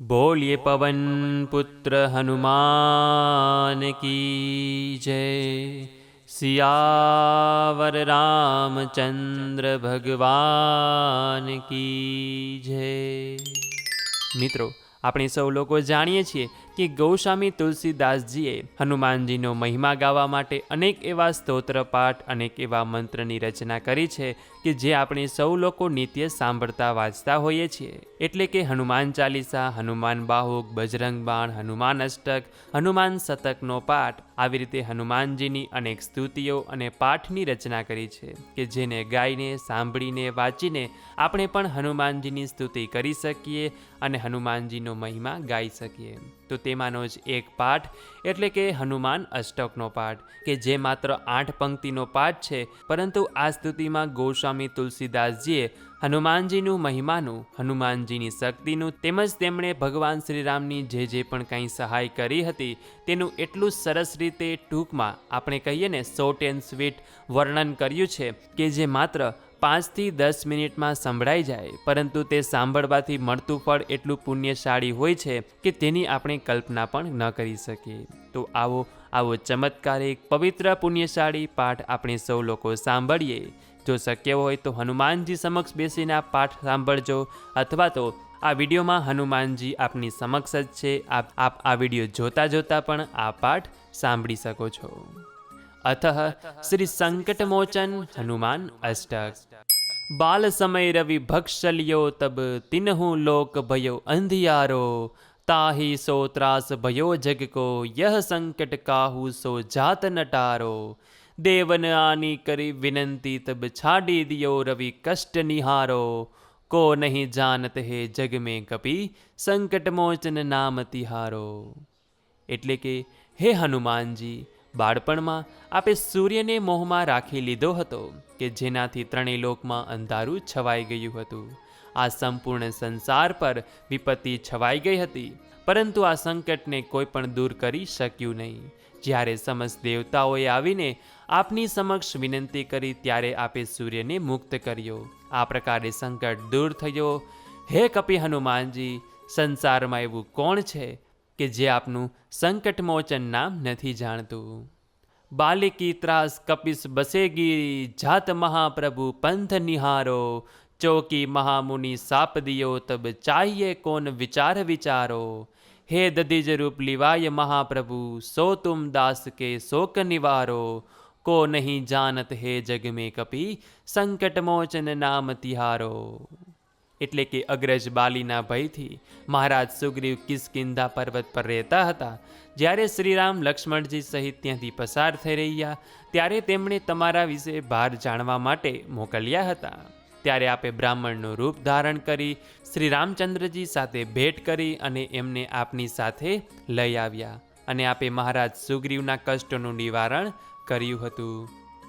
બોલીએ પવન પુત્ર હનુમાન કી જય. સિયાવર રામચંદ્ર ભગવાન કી જય. મિત્રો, આપણે સૌ લોકો જાણીએ છીએ કે ગૌસ્વામી તુલસીદાસજીએ હનુમાનજીનો મહિમા ગાવા માટે અનેક એવા સ્તોત્ર, પાઠ, અનેક એવા મંત્રની રચના કરી છે કે જે આપણે સૌ લોકો નિત્ય સાંભળતા વાંચતા હોઈએ છીએ. એટલે કે હનુમાન ચાલીસા, હનુમાન બાહુક, બજરંગ બાણ, હનુમાન અષ્ટક, હનુમાન શતકનો પાઠ આવી રીતે હનુમાનજીની અનેક સ્તુતિઓ અને પાઠની રચના કરી છે કે જેને ગાઈને, સાંભળીને, વાંચીને આપણે પણ હનુમાનજીની સ્તુતિ કરી શકીએ અને હનુમાનજીનો મહિમા ગાઈ શકીએ. તો તેમાંનો જ એક પાઠ, એટલે કે હનુમાન અષ્ટકનો પાઠ, કે જે માત્ર આઠ પંક્તિનો પાઠ છે, પરંતુ આ સ્તુતિમાં ગોસ્વામી તુલસીદાસજીએ હનુમાનજીનું મહિમાનું, હનુમાનજીની શક્તિનું તેમજ તેમણે ભગવાન શ્રીરામની જે જે પણ કંઈ સહાય કરી હતી, તેનું એટલું સરસ રીતે ટૂંકમાં આપણે કહીએ ને શોર્ટ એન્ડ સ્વીટ વર્ણન કર્યું છે, કે જે માત્ર પાંચથી દસ મિનિટમાં સંભળાઈ જાય, પરંતુ તે સાંભળવાથી મળતું ફળ એટલું પુણ્યશાળી હોય છે કે તેની આપણે કલ્પના પણ ન કરી શકીએ. તો આવો આવો ચમત્કારિક, પવિત્ર, પુણ્યશાળી પાઠ આપણે સૌ લોકો સાંભળીએ. જો શક્ય હોય તો હનુમાનજી સમક્ષ બેસીને આ પાઠ સાંભળજો, અથવા તો આ વિડીયોમાં હનુમાનજી આપની સમક્ષ જ છે. આપ આપ આ વીડિયો જોતા જોતા પણ આ પાઠ સાંભળી શકો છો. અથ શ્રી સંકટમોચન હનુમાન અષ્ટક બાલ સમય રવિ ભક્ષલ્યો તબ તિનહુ લોક ભયો અંધિયારો તાહી સો ત્રાસ ભયો જગ કો યહ સંકટ કાહુ સો જાત નટારો દેવન આની કરી વિનંતી તબ છાડી દિયો રવિ કષ્ટ નિહારો કો નહીં જાનત હે જગ મેં કપી સંકટ મોચન નામ તિહારો એટલે કે હે હનુમાનજી બાળપણમાં આપે સૂર્યને મોહમાં રાખી લીધો હતો કે જેનાથી ત્રણેય લોકમાં અંધારું છવાઈ ગયું હતું. આ સંપૂર્ણ સંસાર પર વિપત્તિ છવાઈ ગઈ હતી, પરંતુ આ સંકટને કોઈ પણ દૂર કરી શક્યું નહીં. જ્યારે સમસ્ત દેવતાઓએ આવીને આપની સમક્ષ વિનંતી કરી ત્યારે આપે સૂર્યને મુક્ત કર્યો. આ પ્રકારે સંકટ દૂર થયો. હે કપી હનુમાનજી, સંસારમાં એવું કોણ છે કે જે આપનું સંકટમોચન નામ નથી જાણતું. બાલિકી ત્રાસ કપિસ બસેગી, જાત મહાપ્રભુ પંથ નિહારો, ચોકી મહામુનિ સાપ દિયો તબ ચાહીએ કોન વિચાર વિચારો. હે દધિજ રૂપ લિવાય મહાપ્રભુ, સો તુમ દાસ કે શોક નિવારો. કો નહીં જાનત હે જગ મેં કપી, સંકટમોચન નામ તિહારો. એટલે કે અગ્રજ બાલીના ભયથી મહારાજ સુગ્રીવ કિસ્કિંધા પર્વત પર રહેતા હતા. જ્યારે શ્રીરામ લક્ષ્મણજી સહિત ત્યાંથી પસાર થઈ રહ્યા, ત્યારે તેમણે તમારા વિશે ભાર જાણવા માટે મોકલ્યા હતા. ત્યારે આપે બ્રાહ્મણનું રૂપ ધારણ કરી શ્રી રામચંદ્રજી સાથે ભેટ કરી અને એમને આપની સાથે લઈ આવ્યા અને આપે મહારાજ સુગ્રીવના કષ્ટોનું નિવારણ કર્યું હતું.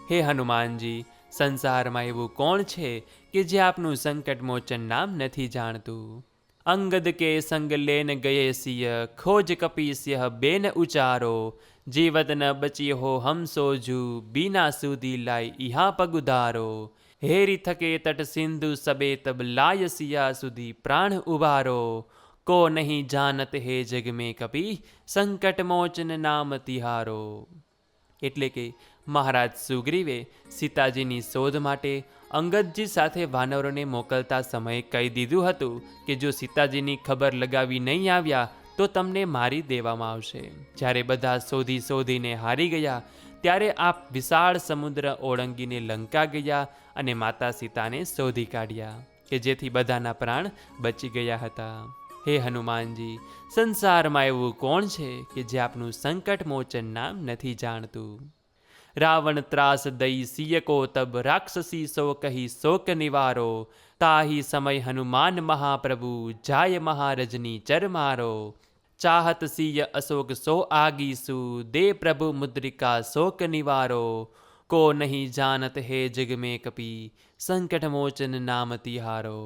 હે હનુમાનજી સંસારમાં એવું કોણ છે કે જે આપનું સંકટ મોચન નામ નથી જાણતું? અંગદ કે સંગ લેન ગયે સિય ખોજ કપીસ્ય, બેન ઉચારો જીવત ન બચી હો હમ સોજુ, બીના સુધી લાય ઇહા પગુધારો. હેરી થકે તટ સિંધુ સબે તબ લાય સિયા સુધી પ્રાણ ઉભારો. કો નહીં જાનત હે જગ મેં કપી સંકટ મોચન નામ તિહારો. એટલે કે મહારાજ સુગ્રીવે સીતાજીની શોધ માટે અંગદજી સાથે વાનરોને મોકલતા સમયે કહી દીધું હતું કે જો સીતાજીની ખબર લગાવી નહીં આવ્યા, તો તમને મારી દેવામાં આવશે. જ્યારે બધા શોધી શોધીને હારી ગયા, ત્યારે આપ વિશાળ સમુદ્ર ઓળંગીને લંકા ગયા અને માતા સીતાને શોધી કાઢ્યા કે જેથી બધાના પ્રાણ બચી ગયા હતા. હે હનુમાનજી, સંસારમાં એવું કોણ છે કે જે આપનું સંકટ મોચન નામ નથી જાણતું? રાવણ ત્રાસ દઈ સિયકો તબ રાક્ષસી સો કહી શોક નિવારો તાહી સમય હનુમાન મહાપ્રભુ જાય મહારજની ચરમારો ચાહત સિય અશોક સો આગીસુ દે પ્રભુ મુદ્રિકા શોક નિવારો કો નહીં જાનત હે જગ મેં કપી સંકટ મોચન નામ તિહારો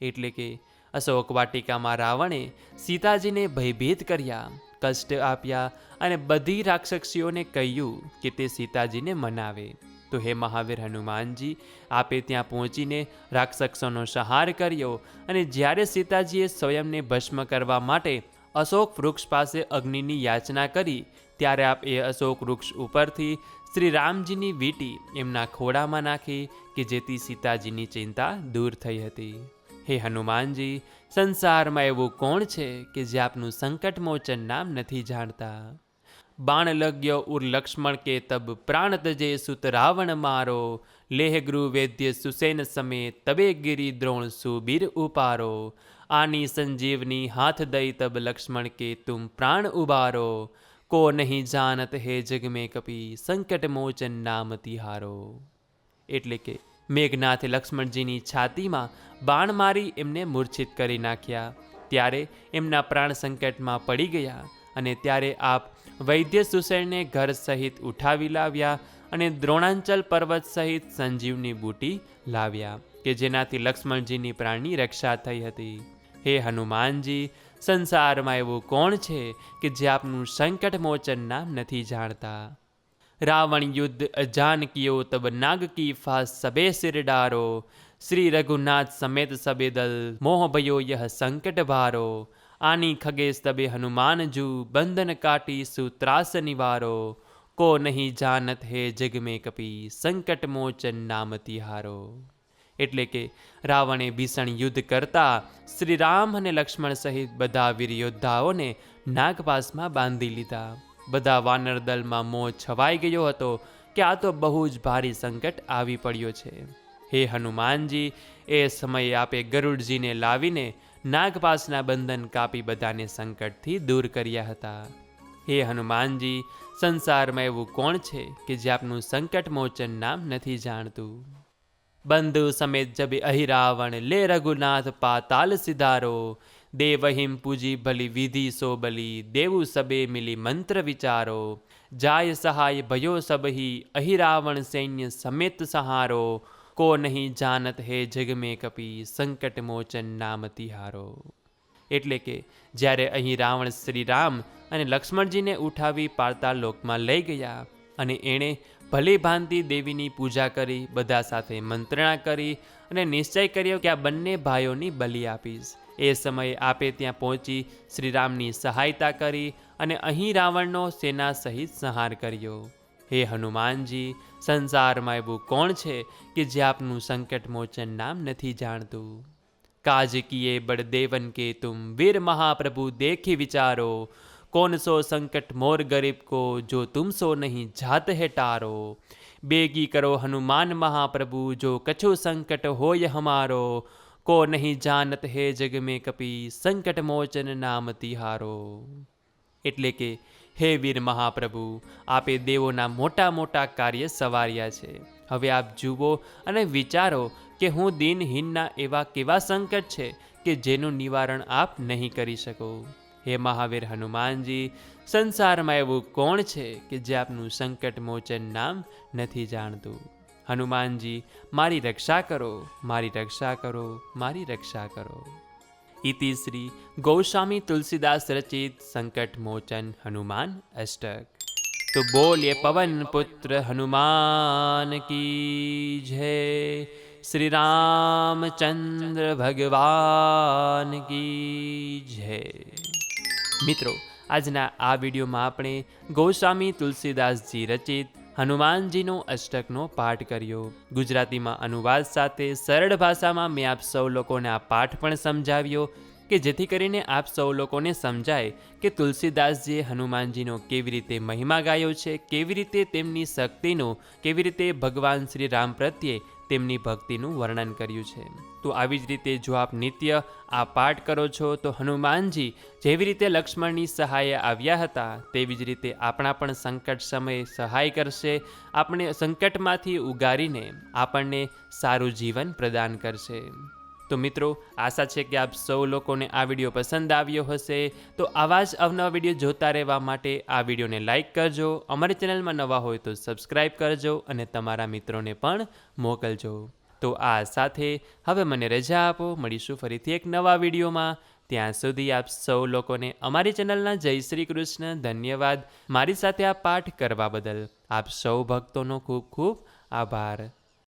એટલે કે અશોક વાટિકામાં રાવણે સીતાજીને ભયભીત કર્યા કષ્ટ આપ્યા અને બધી રાક્ષસીઓને કહ્યું કે તે સીતાજીને મનાવે. તો હે મહાવીર હનુમાનજી, આપે ત્યાં પહોંચીને રાક્ષસોનો સંહાર કર્યો અને જ્યારે સીતાજીએ સ્વયંને ભસ્મ કરવા માટે અશોક વૃક્ષ પાસે અગ્નિની યાચના કરી, ત્યારે આપ એ અશોક વૃક્ષ ઉપરથી શ્રી રામજીની વીંટી એમના ખોડામાં નાખી કે જેથી સીતાજીની ચિંતા દૂર થઈ હતી. હે હનુમાનજી સંસારમાં એવું કોણ છે કે જે આપનું સંકટ મોચન નામ નથી જાણતા? બાણ લગ્ય ઉર લક્ષ્મણ કે તબ પ્રાણ તજે સુત રાવણ મારો. લેહ ગૃહ વેદ્ય સુસેન સમે તબે ગિરી દ્રોણ સુબીર ઉપારો. આની સંજીવની હાથ દઈ તબ લક્ષ્મણ કે તુમ પ્રાણ ઉબારો. કો નહીં જાનત હે જગ મેં કપી સંકટ મોચન નામ તિહારો. એટલે કે મેઘનાથે લક્ષ્મણજીની છાતીમાં બાણ મારી એમને મૂર્છિત કરી નાખ્યા. ત્યારે એમના પ્રાણ સંકટમાં પડી ગયા અને ત્યારે આપ વૈદ્ય સુસેણને ઘર સહિત ઉઠાવી લાવ્યા અને દ્રોણાંચલ પર્વત સહિત સંજીવની બૂટી લાવ્યા કે જેનાથી લક્ષ્મણજીની પ્રાણની રક્ષા થઈ હતી. હે હનુમાનજી, સંસારમાં એવું કોણ છે કે જે આપનું સંકટ મોચન નામ નથી જાણતા? રાવણ યુદ્ધ અજાનકીઓ તબ નાગ કી ફાસ સબે સિર ડારો. શ્રી રઘુનાથ સમેત સબે દલ મોહ ભયો યહ સંકટ ભારો. આની ખગેશ તબે હનુમાન જુ, બંધન કાટી સુત્રાસ નિવારો. કો નહીં જાનત હે જગ મેં કપી, સંકટ મોચન નામ તિહારો. એટલે કે રાવણે ભીષણ યુદ્ધ કરતા શ્રી રામ અને લક્ષ્મણ સહિત બધા વીર યોદ્ધાઓને નાગપાસમાં બાંધી લીધા. બધા વાનર દલમાં મોં છવાઈ ગયો હતો કે આ તો બહુ જ ભારી સંકટ આવી પડ્યો છે. હે હનુમાનજી, એ સમયે આપે ગરુડજીને લાવીને નાગપાસના બંધન કાપી બધાને સંકટથી દૂર કર્યા હતા. હે હનુમાનજી, સંસારમાં એવું કોણ છે કે જે આપનું સંકટ મોચન નામ નથી જાણતું? બંધુ સમેત જબે અહિરાવણ, લે રઘુનાથ, પાતાલ સિધારો દેવહિમ પૂજી ભલી વિધિ સો બલી, દેવું સબે મિલી મંત્ર વિચારો. જાય સહાય ભયો સબહી અહિરાવણ સૈન્ય સમેત સહારો. કો નહીં જાનત હે જગ મેં કપી, સંકટ મોચન નામ તિહારો. એટલે કે, જ્યારે અહીં રાવણ શ્રી રામ અને લક્ષ્મણજીને ઉઠાવી પાળતા લોકમાં લઈ ગયા અને એણે ભલે ભાંતિ દેવીની પૂજા કરી, બધા સાથે મંત્રણા કરી અને નિશ્ચય કર્યો કે આ બંને ભાઈઓની બલિ આપીશ. એ સમયે આપે ત્યાં પહોંચી શ્રીરામની સહાયતા કરી અને અહીં રાવણનો સેના સહિત સંહાર કર્યો. હે હનુમાનજી, સંસારમાં એવું કોણ છે કે જે આપનું સંકટ મોચન નામ નથી જાણતું? કાજ કીએ બળદેવન કે તુમ વીર મહાપ્રભુ દેખી વિચારો. કોન સો સંકટ મોર ગરીબ કો જો તુમ સો નહીં જાત હે ટારો? બેગી કરો હનુમાન મહાપ્રભુ, જો કછો સંકટ હોય હમારો. को નહીં જાનત હે જગ મેં કપી સંકટ મોચન નામ તિહારો એટલે કે, હે વીર મહાપ્રભુ, આપે દેવોના મોટા મોટા કાર્ય સવાર્યા છે. હવે આપ જુઓ અને વિચારો કે હું દિનહીનના એવા કેવા સંકટ છે કે જેનું નિવારણ આપ નહીં કરી શકો. હે મહાવીર હનુમાનજી, સંસારમાં એવું કોણ છે કે જે આપનું સંકટ મોચન નામ નથી જાણતું? હનુમાનજી, મારી રક્ષા કરો, મારી રક્ષા કરો, મારી રક્ષા કરો. ઇતિ શ્રી ગૌસ્વામી તુલસીદાસ રચિત સંકટ મોચન હનુમાન અષ્ટક. તો બોલે પવન પુત્ર હનુમાન કી જય. શ્રી રામચંદ્ર ભગવાન કી જય. મિત્રો, આજના આ વિડીયોમાં આપણે ગોસ્વામી તુલસીદાસજી રચિત હનુમાનજીનો અષ્ટકનો પાઠ કર્યો. ગુજરાતીમાં અનુવાદ સાથે સરળ ભાષામાં મેં આપ સૌ લોકોને આ પાઠ પણ સમજાવ્યો કે જેથી કરીને આપ સૌ લોકોને સમજાય કે તુલસીદાસજીએ હનુમાનજીનો કેવી રીતે મહિમા ગાયો છે, કેવી રીતે તેમની શક્તિનો, કેવી રીતે ભગવાન શ્રી રામ પ્રત્યે તેમની ભક્તિનું વર્ણન કર્યું છે. તો આવી જ રીતે જો આપ નિત્ય આ પાઠ કરો છો, તો હનુમાનજી જેવી રીતે લક્ષ્મણની સહાયે આવ્યા હતા, તેવી જ રીતે આપણા પણ સંકટ સમયે સહાય કરશે, આપણે સંકટમાંથી ઉગારીને આપણને સારું જીવન પ્રદાન કરશે. તો મિત્રો, આશા છે કે આપ સૌ લોકોને આ વીડિયો પસંદ આવ્યો હશે. તો આવા જ અવનવા વીડિયો જોતા રહેવા માટે આ વિડીયોને લાઇક કરજો, અમારી ચેનલમાં નવા હોય તો સબસ્ક્રાઈબ કરજો અને તમારા મિત્રોને પણ મોકલજો. તો આ સાથે હવે મને રજા આપો, મળીશું ફરીથી એક નવા વિડીયોમાં. ત્યાં સુધી આપ સૌ લોકોને અમારી ચેનલના જય શ્રી કૃષ્ણ ધન્યવાદ. મારી સાથે આ પાઠ કરવા બદલ આપ સૌ ભક્તોનો ખૂબ ખૂબ આભાર.